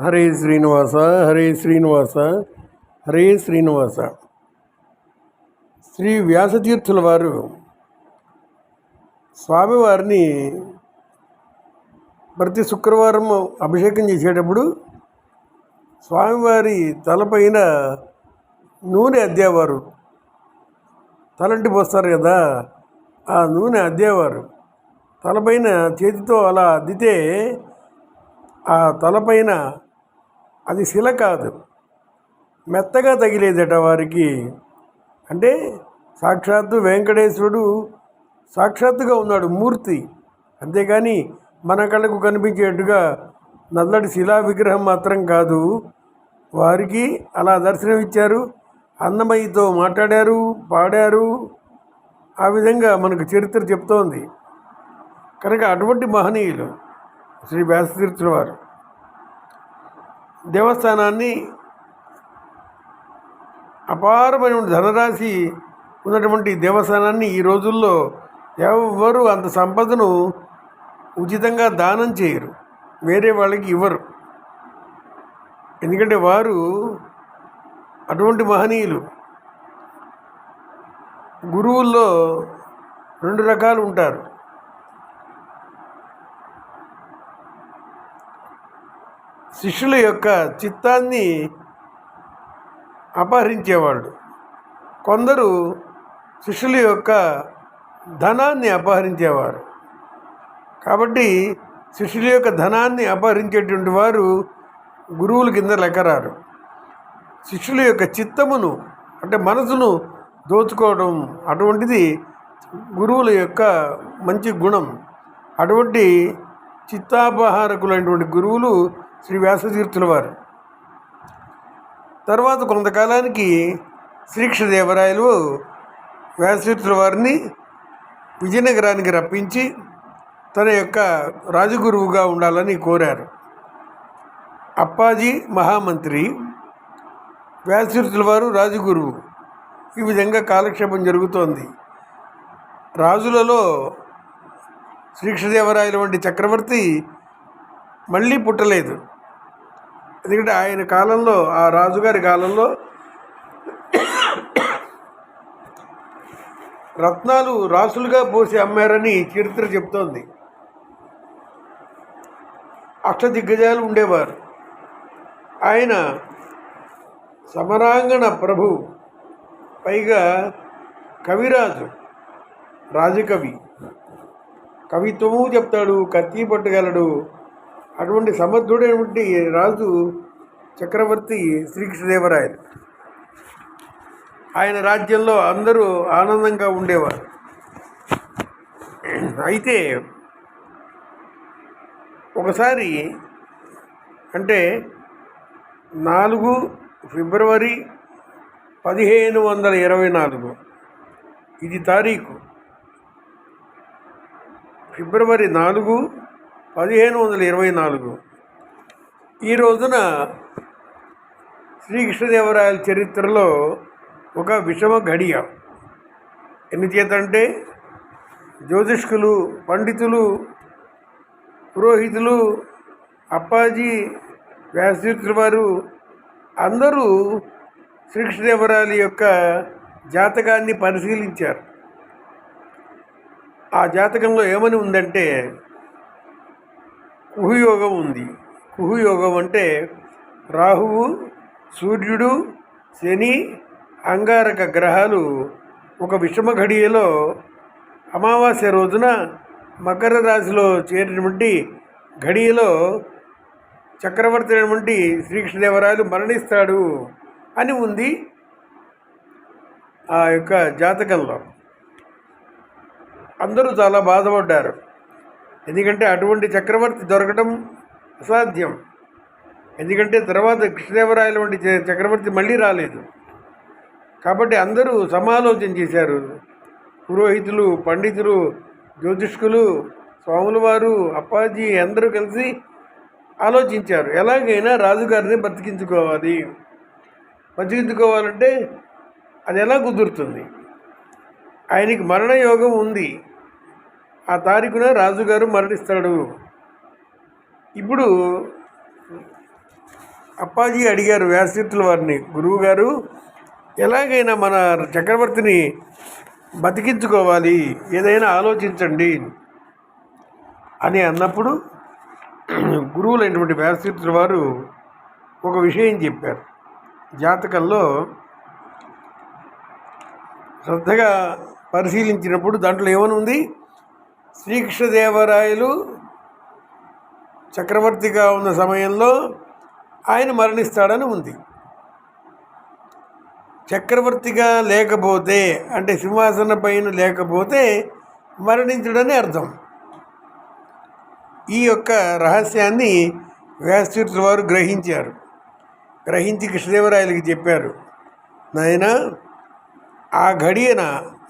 హరే శ్రీనివాస హరే శ్రీనివాస హరే శ్రీనివాస. శ్రీ వ్యాసతీర్థుల వారు స్వామివారిని ప్రతి శుక్రవారం అభిషేకం చేసేటప్పుడు స్వామివారి తలపైన నూనె అద్దేవారు. తలంటి పోస్తారు కదా ఆ నూనె అద్దేవారు. తలపైన చేతితో అలా అద్దితే ఆ తలపైన అది శిల కాదు. మెత్తగా తగిలేదట వారికి. అంటే సాక్షాత్తు వెంకటేశ్వరుడు సాక్షాత్తుగా ఉన్నాడు మూర్తి. అంతేగాని మన కళ్ళకు కనిపించేట్టుగా నల్లటి శిలా విగ్రహం మాత్రం కాదు. వారికి అలా దర్శనమిచ్చారు అన్నమయ్యతో మాట్లాడారు పాడారు. ఆ విధంగా మనకు చరిత్ర చెప్తోంది. కనుక అటువంటి మహనీయులు శ్రీ వ్యాసతీర్థుల వారు. దేవస్థానాన్ని అపారమైన ధనరాశి ఉన్నటువంటి దేవస్థానాన్ని ఈ రోజుల్లో ఎవరు అంత సంపదను ఉచితంగా దానం చేయరు. వేరే వాళ్ళకి ఇవ్వరు. ఎందుకంటే వారు అటువంటి మహనీయులు. గురువుల్లో రెండు రకాలు ఉంటారు. శిష్యుల యొక్క చిత్తాన్ని అపహరించేవాడు. కొందరు శిష్యుల యొక్క ధనాన్ని అపహరించేవారు. కాబట్టి శిష్యుల యొక్క ధనాన్ని అపహరించేటువంటి వారు గురువుల కింద లెక్కరారు. శిష్యుల యొక్క చిత్తమును అంటే మనసును దోచుకోవడం అటువంటిది గురువుల యొక్క మంచి గుణం. అటువంటి చిత్తాపహారకులైనటువంటి గురువులు శ్రీ వ్యాసతీర్థుల వారు. తర్వాత కొంతకాలానికి శ్రీక్షదేవరాయలు వ్యాసతీర్థుల వారిని విజయనగరానికి రప్పించి తన యొక్క రాజగురువుగా ఉండాలని కోరారు. అప్పాజీ మహామంత్రి వ్యాసతీర్థుల వారు రాజగురువు. ఈ విధంగా కాలక్షేపం జరుగుతోంది. రాజులలో శ్రీక్షదేవరాయలు వంటి చక్రవర్తి మళ్ళీ పుట్టలేదు. ఎందుకంటే ఆయన కాలంలో ఆ రాజుగారి కాలంలో రత్నాలు రాసులుగా పోసి అమ్మారని చరిత్ర చెప్తోంది. అష్టదిగ్గజాలు ఉండేవారు. ఆయన సమరాంగణ ప్రభు పైగా కవిరాజు రాజకవి. కవిత్వము చెప్తాడు కత్తి పట్టగలడు అటువంటి సమర్థుడైనటువంటి రాజు చక్రవర్తి శ్రీకృష్ణదేవరాయలు. ఆయన రాజ్యంలో అందరూ ఆనందంగా ఉండేవారు. అయితే ఒకసారి అంటే నాలుగు ఫిబ్రవరి పదిహేను వందల ఇరవై నాలుగు ఇది తారీఖు. ఫిబ్రవరి నాలుగు పదిహేను వందల ఇరవై నాలుగు. ఈ రోజున శ్రీకృష్ణదేవరాయల చరిత్రలో ఒక విషమ ఘడియ. ఎందుచేతంటే జ్యోతిష్కులు పండితులు పురోహితులు అప్పాజీ వ్యాసతీర్థుల వారు అందరూ శ్రీకృష్ణదేవరాయల యొక్క జాతకాన్ని పరిశీలించారు. ఆ జాతకంలో ఏమని ఉందంటే కుహుయోగం ఉంది. కుహుయోగం అంటే రాహువు సూర్యుడు శని అంగారక గ్రహాలు ఒక విషమ ఘడియలో అమావాస్య రోజున మకర రాశిలో చేరినటువంటి ఘడియలో చక్రవర్తి అయినటువంటి శ్రీకృష్ణదేవరాయలు మరణిస్తాడు అని ఉంది ఆ యొక్క జాతకంలో. అందరూ చాలా బాధపడ్డారు. ఎందుకంటే అటువంటి చక్రవర్తి దొరకడం అసాధ్యం. ఎందుకంటే తర్వాత కృష్ణదేవరాయల వంటి చక్రవర్తి మళ్ళీ రాలేదు. కాబట్టి అందరూ సమాలోచన చేశారు. పురోహితులు పండితులు జ్యోతిష్కులు స్వాముల వారు అప్పాజీ అందరూ కలిసి ఆలోచించారు. ఎలాగైనా రాజుగారిని బతికించుకోవాలి. బతికించుకోవాలంటే అది ఎలా కుదురుతుంది? ఆయనకి మరణ యోగం ఉంది. ఆ తారీఖున రాజుగారు మరణిస్తాడు. ఇప్పుడు అప్పాజీ అడిగారు వ్యాసతీర్థుల వారిని గురువుగారు ఎలాగైనా మన చక్రవర్తిని బతికించుకోవాలి ఏదైనా ఆలోచించండి అని అన్నప్పుడు గురువులైనటువంటి వ్యాసతీర్థుల వారు ఒక విషయం చెప్పారు. జాతకంలో శ్రద్ధగా పరిశీలించినప్పుడు దాంట్లో ఏమని ఉంది శ్రీకృష్ణదేవరాయలు చక్రవర్తిగా ఉన్న సమయంలో ఆయన మరణిస్తాడని ఉంది. చక్రవర్తిగా లేకపోతే అంటే సింహాసన పైన లేకపోతే మరణించడని అర్థం. ఈ యొక్క రహస్యాన్ని వ్యాసతీర్థుల వారు గ్రహించారు. గ్రహించి కృష్ణదేవరాయలకి చెప్పారు నాయన ఆ ఘడియన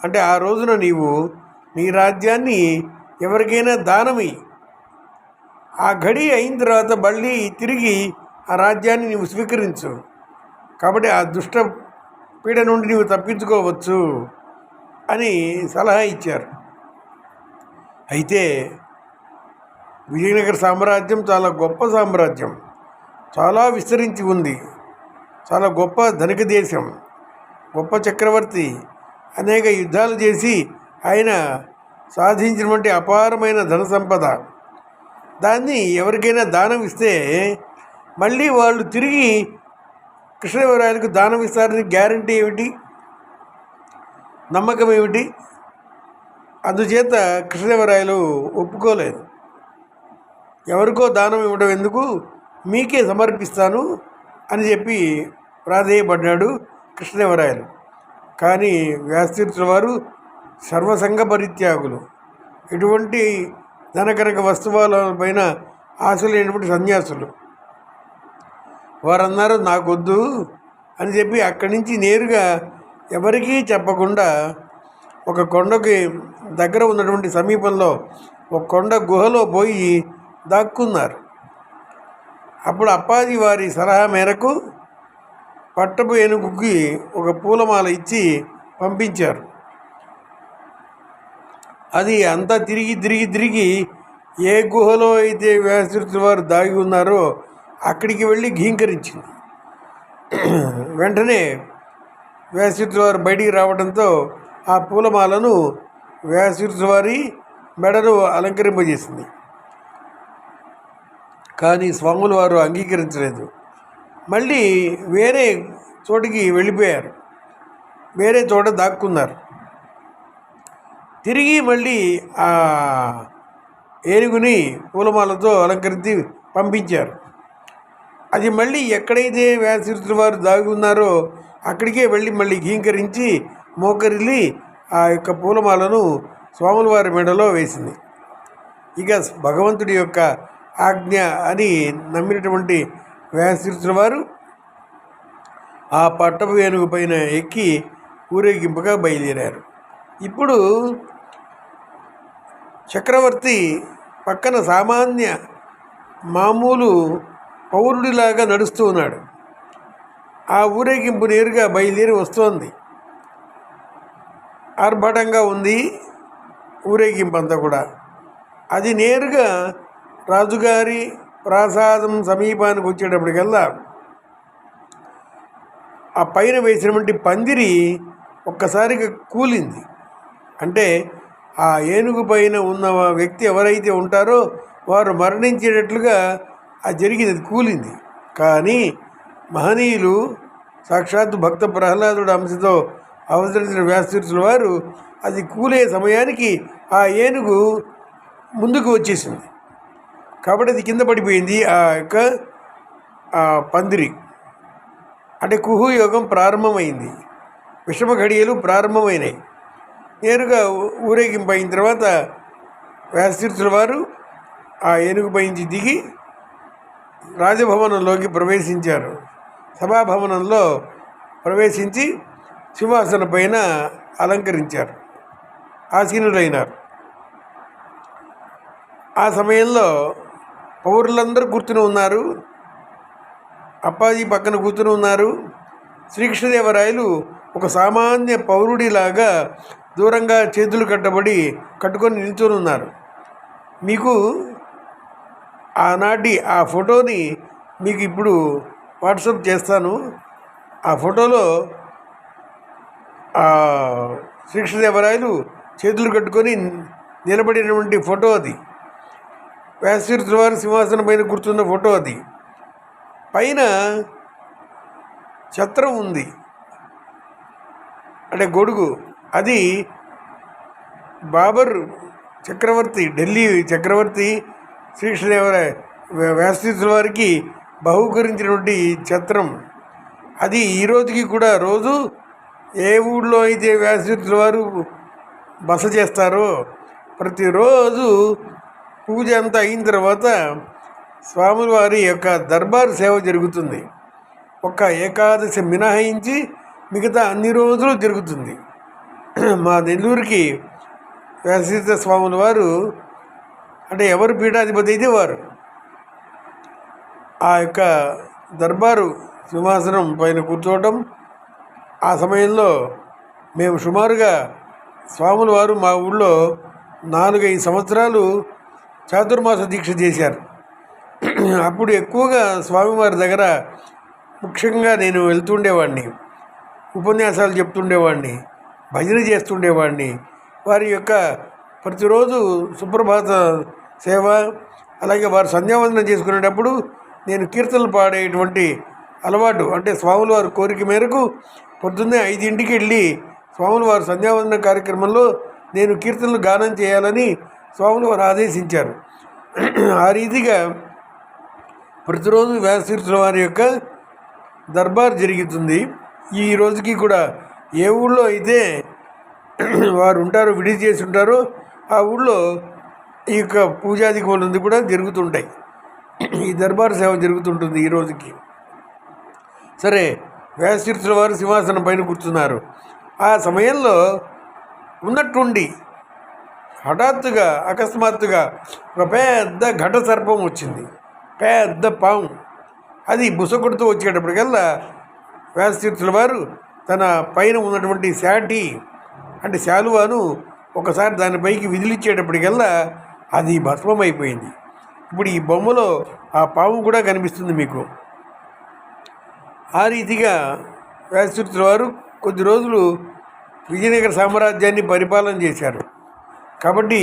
అంటే ఆ రోజున నీవు నీ రాజ్యాన్ని ఎవరికైనా దానమి. ఆ గడి అయిన తర్వాత మళ్ళీ తిరిగి ఆ రాజ్యాన్ని నీవు స్వీకరించు. కాబట్టి ఆ దుష్ట పీడ నుండి నీవు తప్పించుకోవచ్చు అని సలహా ఇచ్చారు. అయితే విజయనగర సామ్రాజ్యం చాలా గొప్ప సామ్రాజ్యం. చాలా విస్తరించి ఉంది. చాలా గొప్ప ధనిక దేశం. గొప్ప చక్రవర్తి. అనేక యుద్ధాలు చేసి ఆయన సాధించినటువంటి అపారమైన ధన సంపద. దాన్ని ఎవరికైనా దానం ఇస్తే మళ్ళీ వాళ్ళు తిరిగి కృష్ణదేవరాయలకు దానం ఇస్తారని గ్యారంటీ ఏమిటి? నమ్మకం ఏమిటి? అందుచేత కృష్ణదేవరాయలు ఒప్పుకోలేదు. ఎవరికో దానం ఇవ్వడం ఎందుకు? మీకే సమర్పిస్తాను అని చెప్పి ప్రాధేయపడ్డాడు కృష్ణదేవరాయలు. కానీ వ్యాసతీర్థుల వారు సర్వసంగ పరిత్యాగులు ఎటువంటి ధనకనక వస్తువుల పైన ఆశ లేనటువంటి సన్యాసులు. వారన్నారు నాకొద్దు అని చెప్పి అక్కడి నుంచి నేరుగా ఎవరికీ చెప్పకుండా ఒక కొండకి దగ్గర ఉన్నటువంటి సమీపంలో ఒక కొండ గుహలో పోయి దాక్కున్నారు. అప్పుడు అప్పాజీ వారి సలహా మేరకు పట్టపు ఏనుగుకి ఒక పూలమాల ఇచ్చి పంపించారు. అది అంతా తిరిగి తిరిగి తిరిగి ఏ గుహలో అయితే వ్యాసృతుల వారు దాగి ఉన్నారో అక్కడికి వెళ్ళి ఘీంకరించింది. వెంటనే వ్యాసృతుల వారు బయటికి రావడంతో ఆ పూలమాలను వ్యాసృతుల వారి మెడను అలంకరింపజేసింది. కానీ స్వాములు వారు అంగీకరించలేదు. మళ్ళీ వేరే చోటికి వెళ్ళిపోయారు. వేరే చోట దాక్కున్నారు. తిరిగి మళ్ళీ ఆ ఏనుగుని పూలమాలతో అలంకరించి పంపించారు. అది మళ్ళీ ఎక్కడైతే వ్యాసృతుల వారు దాగి ఉన్నారో అక్కడికే వెళ్ళి మళ్ళీ ఘీంకరించి మోకరిల్లి ఆ యొక్క పూలమాలను స్వాముల వారి మెడలో వేసింది. ఇక భగవంతుడి యొక్క ఆజ్ఞ అని నమ్మినటువంటి వ్యాసృతుల వారు ఆ పట్టపు ఏనుగు పైన ఎక్కి ఊరేగింపుగా బయలుదేరారు. ఇప్పుడు చక్రవర్తి పక్కన సామాన్య మామూలు పౌరుడిలాగా నడుస్తూ ఉన్నాడు. ఆ ఊరేగింపు నేరుగా బయలుదేరి వస్తోంది. ఆర్భటంగా ఉంది ఊరేగింపు అంతా కూడా. అది నేరుగా రాజుగారి ప్రాసాదం సమీపానికి వచ్చేటప్పటికల్లా ఆ పైన వేసినటువంటి పందిరి ఒక్కసారిగా కూలింది. అంటే ఆ ఏనుగు పైన ఉన్న వ్యక్తి ఎవరైతే ఉంటారో వారు మరణించేటట్లుగా అది జరిగింది అది కూలింది. కానీ మహనీయులు సాక్షాత్తు భక్త ప్రహ్లాదుడు అంశతో అవతరించిన వ్యాసతీర్థుల వారు అది కూలే సమయానికి ఆ ఏనుగు ముందుకు వచ్చేసింది. కాబట్టి అది కింద పడిపోయింది ఆ యొక్క ఆ పందిరి. అంటే కుహు యోగం ప్రారంభమైంది. విషమ ఘడియలు ప్రారంభమైనాయి. నేరుగా ఊరేగింపు అయిన తర్వాత వ్యాసతీర్థుల వారు ఆ ఏనుగు పైంచి దిగి రాజభవనంలోకి ప్రవేశించారు. సభాభవనంలో ప్రవేశించి సింహాసన పైన అలంకరించారు. ఆసీనులైనారు. ఆ సమయంలో పౌరులందరూ కూర్చుని ఉన్నారు. అప్పాజీ పక్కన కూర్చుని ఉన్నారు. శ్రీకృష్ణదేవరాయలు ఒక సామాన్య పౌరుడిలాగా దూరంగా చేతులు కట్టబడి కట్టుకొని నిల్చొని ఉన్నారు. మీకు ఆనాటి ఆ ఫోటోని మీకు ఇప్పుడు వాట్సప్ చేస్తాను. ఆ ఫోటోలో శ్రీకృష్ణదేవరాయలు చేతులు కట్టుకొని నిలబడినటువంటి ఫోటో అది. వ్యాసతీర్థుల వారి సింహాసనం పైన కూర్చున్న ఫోటో అది. పైన ఛత్రం ఉంది. అంటే గొడుగు. అది బాబర్ చక్రవర్తి ఢిల్లీ చక్రవర్తి శ్రీకృష్ణదేవరాయ వ్య- వ్యాసతీర్థుల వారికి బహుకరించినటువంటి ఛత్రం. అది ఈ రోజుకి కూడా రోజు ఏ ఊళ్ళో అయితే వ్యాసతీర్థుల వారు బస చేస్తారో ప్రతిరోజు పూజ అంతా అయిన తర్వాత స్వాముల వారి యొక్క దర్బార్ సేవ జరుగుతుంది. ఒక్క ఏకాదశి మినహాయించి మిగతా అన్ని రోజులు జరుగుతుంది. మా నెల్లూరుకి వ్యాసతీర్థ స్వాముల వారు అంటే ఎవరు పీఠాధిపతి అయితే వారు. ఆ యొక్క దర్బారు సింహాసనం పైన కూర్చోవటం ఆ సమయంలో మేము సుమారుగా స్వాముల వారు మా ఊళ్ళో నాలుగైదు సంవత్సరాలు చాతుర్మాస దీక్ష చేశారు. అప్పుడు ఎక్కువగా స్వామివారి దగ్గర ముఖ్యంగా నేను వెళ్తుండేవాడిని ఉపన్యాసాలు చెప్తుండేవాడిని. భజన చేస్తుండేవాడిని. వారి యొక్క ప్రతిరోజు సుప్రభాత సేవ అలాగే వారు సంధ్యావందనం చేసుకునేటప్పుడు నేను కీర్తనలు పాడేటువంటి అలవాటు అంటే స్వాముల వారి కోరిక మేరకు పొద్దున్నే ఐదింటికి వెళ్ళి స్వాముల వారి సంధ్యావందన కార్యక్రమంలో నేను కీర్తనలు గానం చేయాలని స్వాములు వారు ఆదేశించారు. ఆ రీతిగా ప్రతిరోజు వ్యాసతీర్థుల వారి యొక్క దర్బార్ జరుగుతుంది. ఈ రోజుకి కూడా ఏ ఊళ్ళో అయితే వారు ఉంటారో విడి చేసి ఉంటారో ఆ ఊళ్ళో ఈ యొక్క పూజాది పనులు కూడా జరుగుతుంటాయి. ఈ దర్బార్ సేవ జరుగుతుంటుంది ఈ రోజుకి. సరే వ్యాసతీర్థుల వారు సింహాసనం పైన కూర్చున్నారు. ఆ సమయంలో ఉన్నట్టుండి హఠాత్తుగా అకస్మాత్తుగా ఒక పెద్ద ఘట సర్పం వచ్చింది. పెద్ద పాము. అది బుసకొడుతూ వచ్చేటప్పటికల్లా వ్యాసతీర్థుల వారు తన పైన ఉన్నటువంటి శాటి అంటే శాలువాను ఒకసారి దానిపైకి విదిలిచ్చేటప్పటికల్లా అది భస్మమైపోయింది. ఇప్పుడు ఈ బొమ్మలో ఆ పాము కూడా కనిపిస్తుంది మీకు. ఆ రీతిగా వ్యాసతీర్థుల వారు కొద్ది రోజులు విజయనగర సామ్రాజ్యాన్ని పరిపాలన చేశారు. కాబట్టి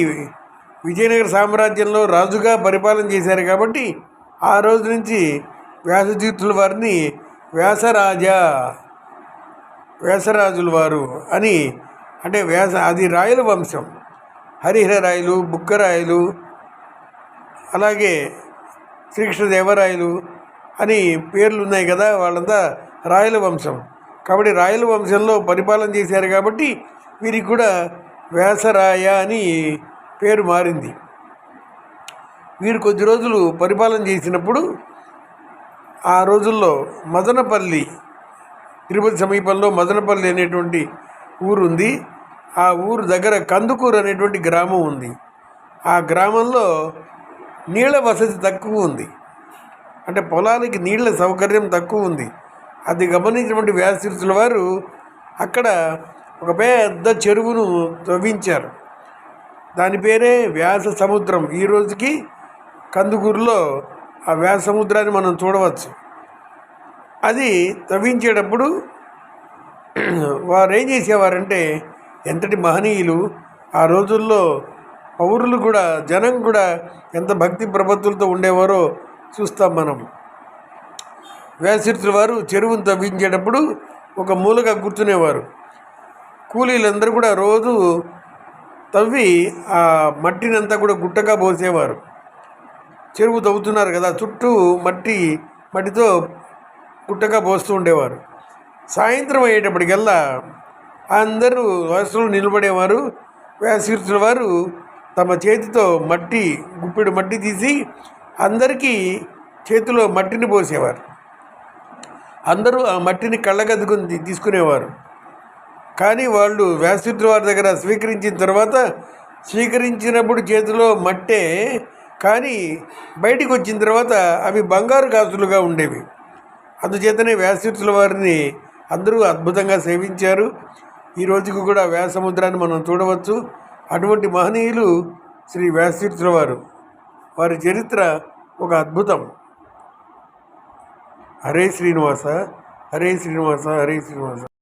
విజయనగర సామ్రాజ్యంలో రాజుగా పరిపాలన చేశారు కాబట్టి ఆ రోజు నుంచి వ్యాసతీర్థుల వారిని వ్యాసరాజా వ్యాసరాజుల వారు అని అంటే వ్యాస అది రాయల వంశం. హరిహర రాయలు బుక్కరాయలు అలాగే శ్రీకృష్ణదేవరాయలు అని పేర్లు ఉన్నాయి కదా వాళ్ళంతా రాయల వంశం. కాబట్టి రాయల వంశంలో పరిపాలన చేశారు కాబట్టి వీరికి కూడా వ్యాసరాయ అని పేరు మారింది. వీరు కొద్ది రోజులు పరిపాలన చేసినప్పుడు ఆ రోజుల్లో మదనపల్లి తిరుపతి సమీపంలో మదనపల్లి అనేటువంటి ఊరు ఉంది ఆ ఊరు దగ్గర కందుకూరు అనేటువంటి గ్రామం ఉంది. ఆ గ్రామంలో నీళ్ళ వసతి తక్కువ ఉంది. అంటే పొలాలకి నీళ్ళ సౌకర్యం తక్కువ ఉంది. అది గమనించినటువంటి వ్యాసతీర్థుల వారు అక్కడ ఒక పెద్ద చెరువును తవ్వించారు. దాని పేరే వ్యాస సముద్రం. ఈ రోజుకి కందుకూరులో ఆ వ్యాస సముద్రాన్ని మనం చూడవచ్చు. అది తవ్వించేటప్పుడు వారు ఏం చేసేవారంటే ఎంతటి మహనీయులు ఆ రోజుల్లో పౌరులు కూడా జనం కూడా ఎంత భక్తి ప్రపత్తులతో ఉండేవారో చూస్తాం మనం. వ్యాసతీర్థుల వారు చెరువును తవ్వించేటప్పుడు ఒక మూలగా కూర్చునేవారు. కూలీలందరూ కూడా రోజు తవ్వి ఆ మట్టినంతా కూడా గుట్టగా పోసేవారు. చెరువు తవ్వుతున్నారు కదా చుట్టూ మట్టి మట్టితో గుట్టగా పోస్తూ ఉండేవారు. సాయంత్రం అయ్యేటప్పటికల్లా అందరూ వరుసలో నిలబడేవారు. వ్యాసతీర్థుల వారు తమ చేతితో మట్టి గుప్పెడు మట్టి తీసి అందరికీ చేతిలో మట్టిని పోసేవారు. అందరూ ఆ మట్టిని కళ్ళగద్దుకుని తీసుకునేవారు. కానీ వాళ్ళు వ్యాసతీర్థుల వారి దగ్గర స్వీకరించిన తర్వాత స్వీకరించినప్పుడు చేతిలో మట్టే కానీ బయటికి వచ్చిన తర్వాత అవి బంగారు గాజులుగా ఉండేవి. అందుచేతనే వ్యాసతీర్థుల వారిని అందరూ అద్భుతంగా సేవించారు. ఈ రోజుకి కూడా వ్యాసముద్రాన్ని మనం చూడవచ్చు. అటువంటి మహనీయులు శ్రీ వ్యాసతీర్థుల వారు. వారి చరిత్ర ఒక అద్భుతం. హరే శ్రీనివాస హరే శ్రీనివాస హరే శ్రీనివాస.